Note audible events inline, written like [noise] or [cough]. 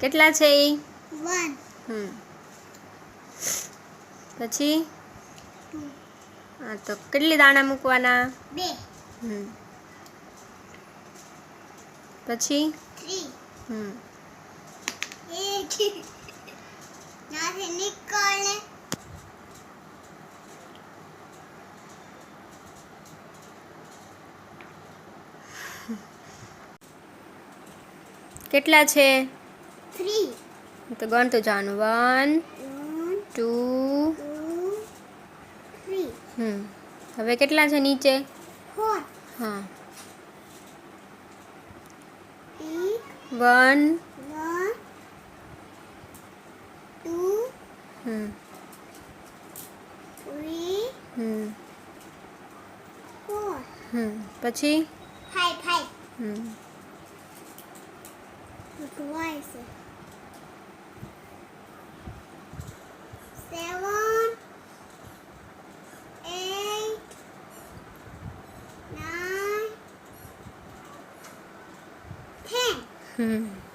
કેટલા છે એ પછી? હા તો કેટલી દાણા મૂકવાના? બે. પછી? હમ. એક. [laughs] કેટલા છે? થ્રી તો ગણતો જવાનું વન ટુ હમ. હવે કેટલા છે નીચે? હા. વન વન ટુ હમ. હમ. હમ. પછી? Hi, hi. Hmm. Twice. Seven, eight, nine, ten. Hmm.